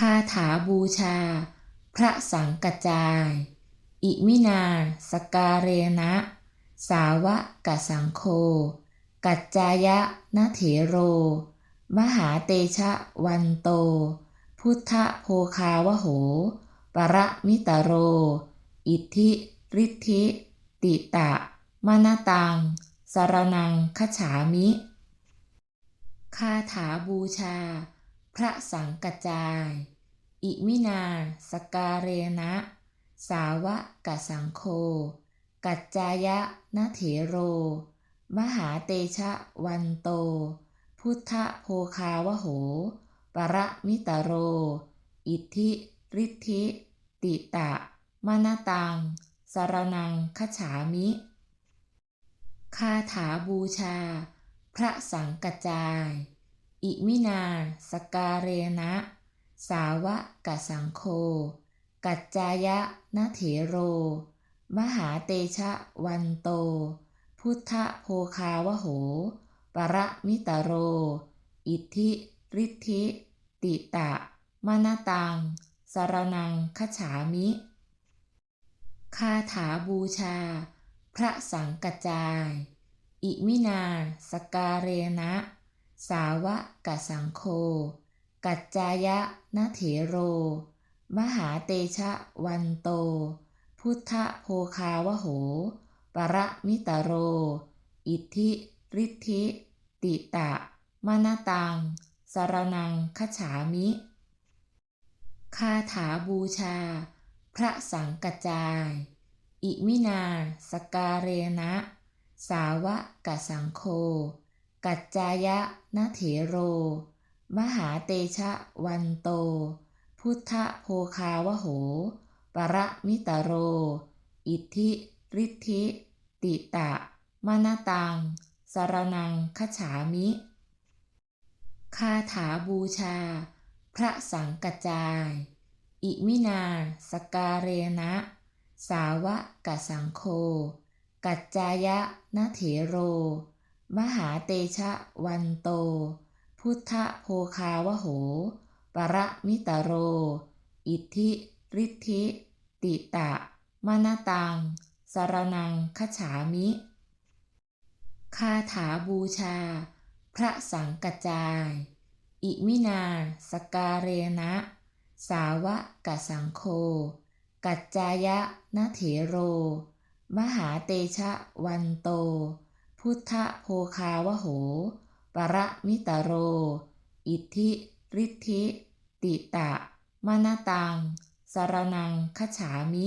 คาถาบูชา พระสังกัจจาย อิมินา สการเรนะ สาวะกะสังโฆกัจจายะนะเถโร มหาเตชะวันโต พุทธโพคาวโห ปรมิตโร อิทธิฤทธิ ติตะมนตัง สารนังคฉามิ คาถาบูชา พระสังกัจจาย อิมินา สการเรนะสาวะกะสังโฆกัจจายะนะเถโร มหาเตชะวันโต พุทธโพคาวโห ปรมิตโร อิทธิฤทธิ ติตะมนตัง สารนังคฉามิ คาถาบูชา พระสังกัจจาย อิมินา สการเรนะสาวะกะสังโฆกัจจายะนะเถโร มหาเตชะวันโต พุทธโพคาวโห ปรมิตโร อิทธิฤทธิ ติตะมนตัง สารนังคฉามิ คาถาบูชา พระสังกัจจาย อิมินา สการเรนะ สาวะกะสังโฆกัจจายะนะเถโร มหาเตชะวันโต พุทธโพคาวโห ปรมิตโร อิทธิฤทธิ ติตะมนตัง สารนังคฉามิ คาถาบูชา พระสังกัจจาย อิมินา สการเรนะ สาวะกะสังโฆ กัจจายะนะเถโร มหาเตชะวันโต พุทธโพคาวโห ปรมิตโร อิทธิฤทธิ ติตะมนตัง สารนังคฉามิ คาถาบูชา พระสังกัจจาย อิมินาสการเรนะ สาวะกะสังโฆกัจจายะนะเถโร มหาเตชะวันโต พุทธโพคาวโห ปรมิตโร อิทธิฤทธิ ติตะมนตัง สารนังคฉามิ คาถาบูชา พระสังกัจจาย อิมินาสการเรนะสาวะกะสังโฆกัจจายะนะเถโร มหาเตชะวันโต พุทธโพคาวโห ปรมิตโร อิทธิฤทธิ ติตะมนตังสารนังคฉามิ